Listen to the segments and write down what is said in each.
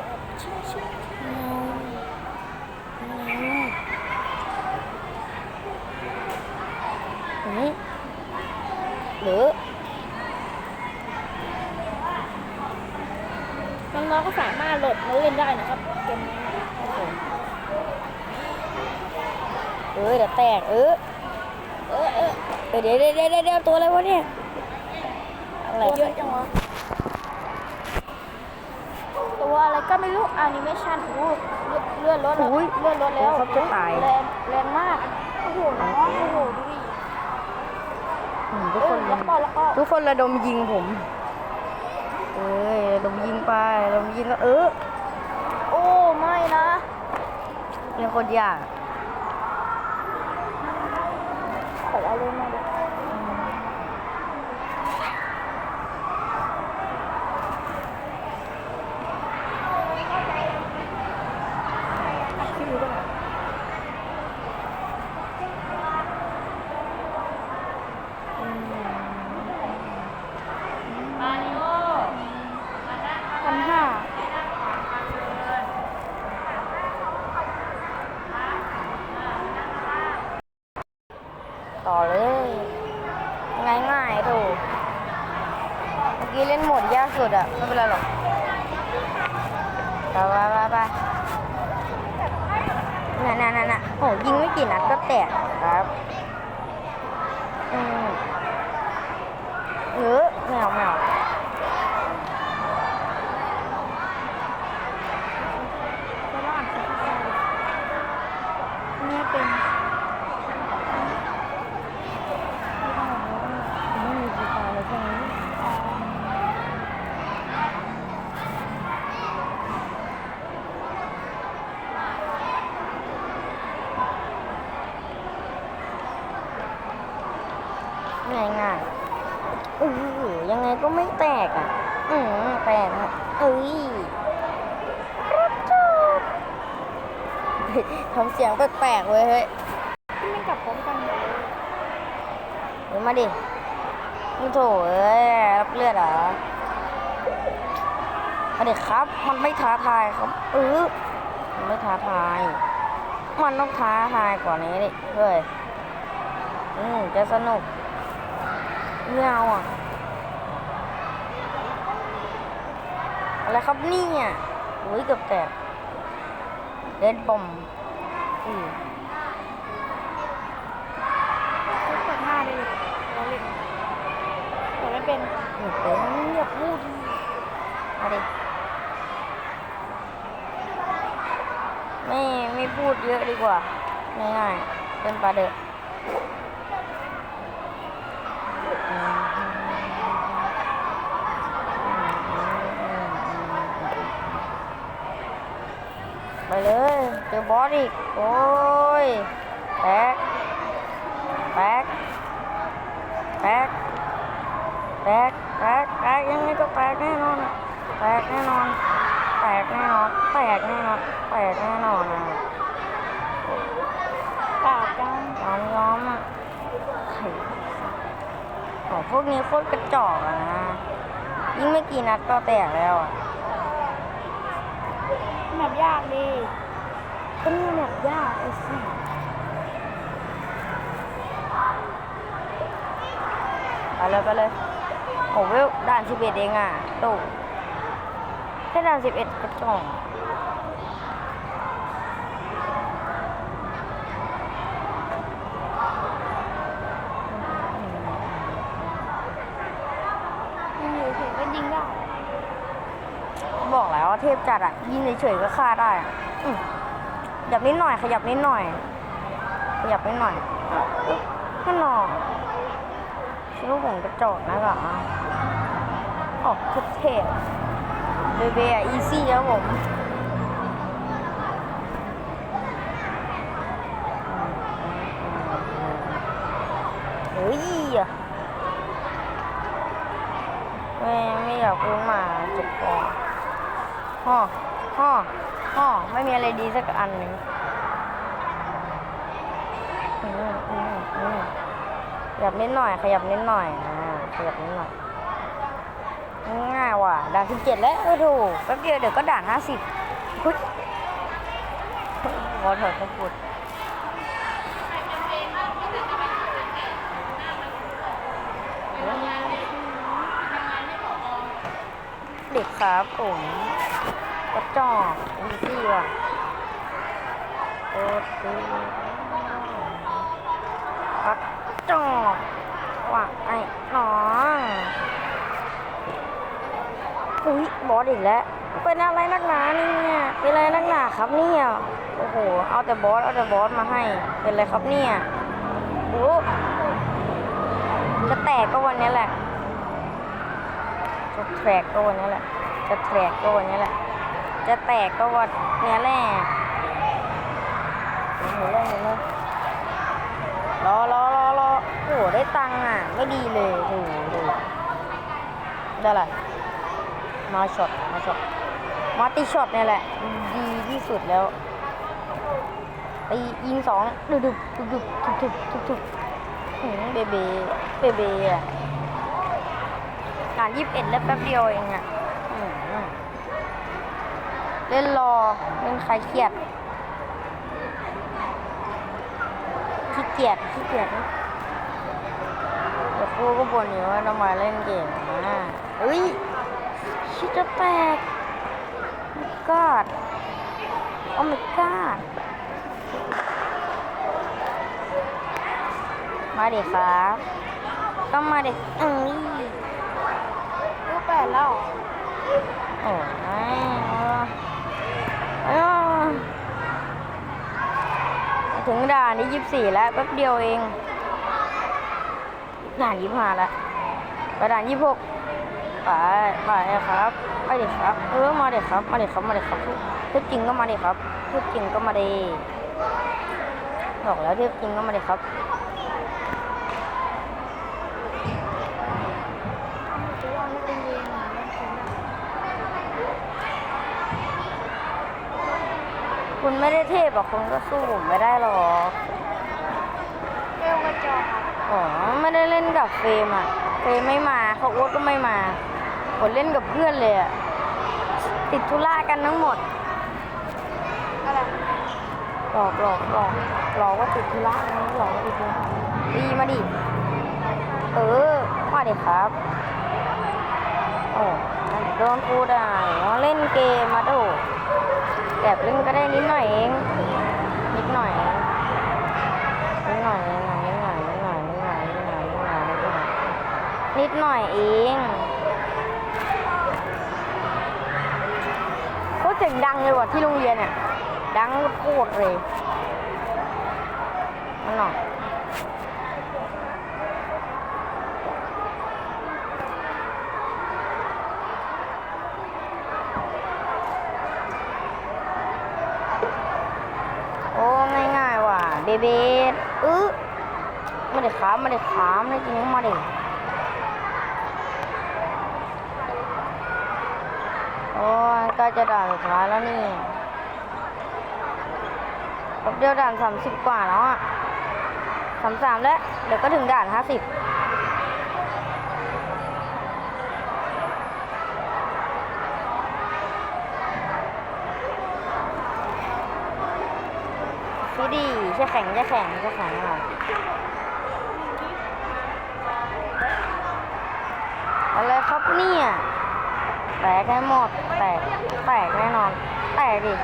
ยวช่วยช่วยหรือน้องๆก็สามารถโหลดมาเล่นได้นะครับเกมนี้เออเดี๋ยวแตกเออเออเออเดี๋ยวเดี๋ยวเดี๋ยวตัวอะไรวะเนี่ยอะไรเยอะจังวะ ตัวอะไรก็ไม่รู้แอนิเมชันโอ้โหเลื่อนรถแล้วอุ้ยเลื่อนรถแล้วเขาจะตายแรงแรงมากโอ้โหน้องโอ้โหดูดิอืมทุกเอคอนแล้วก็แล้วก็ทุกคนระดมยิงผมเอ้ยระดมยิงไประดมยิงก็เออโอ้ไม่นะเนี่ยคนยากขอเอาเลยมาดิชื่อด้วย พันห้า ต่อเลย ง่ายง่ายๆถูกเมื่อกี้เล่นโหมดยากสุดอะไม่เป็นไรหรอกไปไปไปไปน่ะน่ะน่ะน่ะโอ้ยิงไม่กี่นัดก็แตกครับอืมเออแมวแมวแล้วก็อ่านสถิติเนี่ยเป็น ไม่มีกีตาร์เลยใช่ไหม ง่ายง่ายๆอือยังไงก็ไม่แตกอะ อืมแตกอะเอ้ยรับจบเฮ้ยทำเสียงแปลกๆเว้ยเฮ้ยที่ไม่กลับพร้อมกันเลยเดี๋ยวมาดิมึงโถเอ้ยรับเลือดเหรอมาดิครับ มันไม่ท้าทายครับเออมันไม่ท้าทาย มันต้องท้าทายกว่านี้ดิเฮ้ย อืมจะสนุก ไม่เอาอะ อะไรครับเนี่ยอุ้ยเกือบแตกเล่นบอมอือก็เปิดหน้าได้เลยเราเล่นแต่ไม่เป็นหนูเป็นอย่าพูดมาดิไม่ไม่พูดเยอะดีกว่าง่ายๆเป็นปลาเด็ก ไปเลยเจอบอสอีก โอ้ยแตกแตกแตกแตกแตกแตกยังไงก็แตกแน่นอนอะแตกแน่นอนแตกแน่นอนแตกแน่นอนแตกแน่นอนนะกาดจังยอมยอมอะไข่ของพวกนี้โคตรกระจอกอะนะยิ่งไม่กี่นัดก็แตกแล้วอะแมปยากดีก็นี่แบบยากไอ้สิไปเลยไปเลยโอ้เวลด่านสิบเอ็ดเองอะตู่แค่ด่านสิบเอ็ดกระจอก ยิงอยู่เฉยก็ยิงได้ บอกแล้วว่าเท พจัดอะยิงเฉยๆก็ฆ่าได้อะอืมขยับนิดหน่อย ขยับนิดหน่อย ขยับนิดหน่อยแค่นอนคิดว่าผมกระจอกนะกะออกเทพเบเบอะอีซี่ครับผมเฮ้ยอะไม่ไม่อยากพูดมาเจ็บคอ พ่อพ่อฮ่อไม่มีอะไรดีสักอันหนึ่งขยับนิดหน่อย ขยับนิดหน่อยอขยับนิดหน่อย ง่ายว่ะ ด่านที่เจ็ดแล้วโอ้โหแป๊บเดียวเดี๋ยวก็ด่านห้าสิบพุทธขอถอดตะกุดเด็กครับผม ระจอกอีซี่ว่ะโอ้ดีกระจอกว่ะไอ้น้องอุ้ยบอสอีกแล้วเป็นอะไรนักหนาเนี่ยเป็นอะไรนักหนาครับเนี่ยโอ้โหเอาแต่บอสเอาแต่บอสมาให้เป็นอะไรครับเนี่ยโอ้จะแตกก็วันนี้แหละจะแทรกก็วันนี้แหละจะแทรกก็วันนี้แหละ จะแตกก็วันนี้แหละหนูเล่นหนูเล่นรอรอรอรอโอ้โหได้ตังค์อะ ไม่ดีเลยโอ้โหดูได้ไรมาช็อตมาช็อตมาติช็อตเนี่ยแหละ ดีที่สุดแล้วไปยิงสองดึบดึบดึบดึบทุบทุบทุบทุบหืมเบเบเบเบอะงานยี่สิบเอ็ดแล้วแป๊บเดียวเองอะ เล่นรอเล่นใครเครียดขี้เกียจขี้เกียจเดี๋ยวครูก็บ่นอยู่ว่าทำไมเล่นเกมอะเอ้ยชิดจะแตกกอดโอ้ my god มาเด็กครับก็มาเด็กเอ้ยลูกแปดแล้วเหรอโอ้ยเออ ถึงด่านนี้ยี่สี่แล้วแป๊บเดียวเองด่านยี่ห้าแล้วไปด่านยี่หกไปไปครับไปเด็กครับ เออมาเด็กครับ มาเด็กครับมาเด็กครับเทพจริงก็มาเด็กครับเทพจริงก็มาเด็บอกแล้วเทพจริงก็มาเด็กครับ จะว่าไม่เป็นเย็นอะไม่เป็นไร คุณไม่ได้เทพอะคุณก็สู้ผมไม่ได้หรอกเร็วกระจอกอะอ๋อไม่ได้เล่นกับเฟรมอะเฟรมไม่มาเขาโอ๊ตก็ไม่มาผมเล่นกับเพื่อนเลยอะติดธุระกันทั้งหมดอะไรหลอกหลอกหลอกหลอกว่าติดธุระนะหลอกว่าติดธุระดีมาดิเออมาดิครับโอ้โดนพูดอะว่าเล่นเกมมาดู แอบเล่นก็ได้นิดหน่อยเอง นิดหน่อยนิดหน่อยนิดหน่อยนิดหน่อยนิดหน่อยนิดหน่อยนิดหน่อยนิดหน่อยนิดหน่อยเองโคตรเสียงดังเลยว่ะที่โรงเรียนเนี่ยดังโคตรเลยมันหน่อยโอ้ง่ เบเบดอึ๊มาเด็กขามไม่ได้ขามไม่จริงมาเด็กโอ้ยก็จะด่านสุดท้ายแล้วนี่ครบเดียวด่านสามสิบกว่าแล้วอะสามสามแล้ว เดี๋ยวก็ถึงด่านห้าสิบฟี ดีใช่แข็งใช่แข็งใช่แข็งหน่อยอะไรครับเนี่ยแตกให้หมดแตกแตกแน่นอน แตกดิ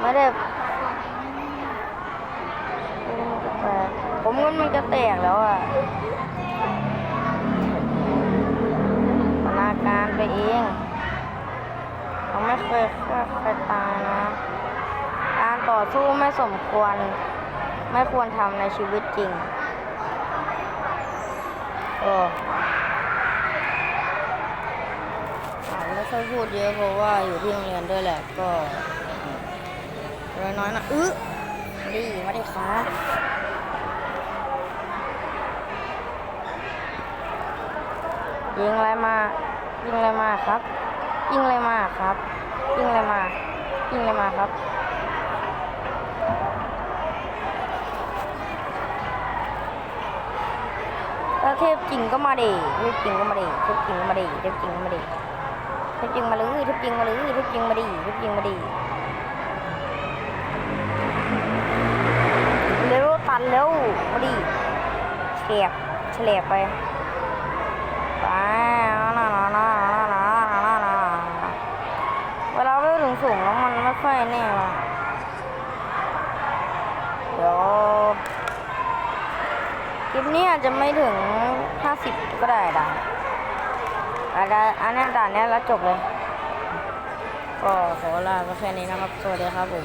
ไม่ได้มันจะแตกผมว่ามันจะแตกแล้วอะ เขาไม่เคยฆ่าใครตายนะ การต่อสู้ไม่สมควร ไม่ควรทำในชีวิตจริงเอออ่าไม่ค่อยพูดเยอะเพราะว่าอยู่ที่โรงเรียนด้วยแหละก็น้อยๆนะอื้อดีมาดิครับยิงอะไรมายิงอะไรมาครับยิงอะไรมาครับ ยิงอะไรมา ยิงอะไรมาครับ ถ้าเทพจริงก็มาดิเทพจริงก็มาดิเทพจริงก็มาดิเทพจริงก็มาดิเทพจริงมาเลยเทพจริงมาเลยเทพจริงมาดิเทพจริงมาดิเร็วตันเร็วมาดิเฉียบเฉลียบไป ค่อยแน่ว่ะเดี๋ยวคลิปนี้อาจจะไม่ถึง 50 ก็ได้ด่านอาจจะอันนี้ด่านนี้แล้วจบเลย ก็ขอลาไปแค่นี้นะครับ สวัสดีครับผม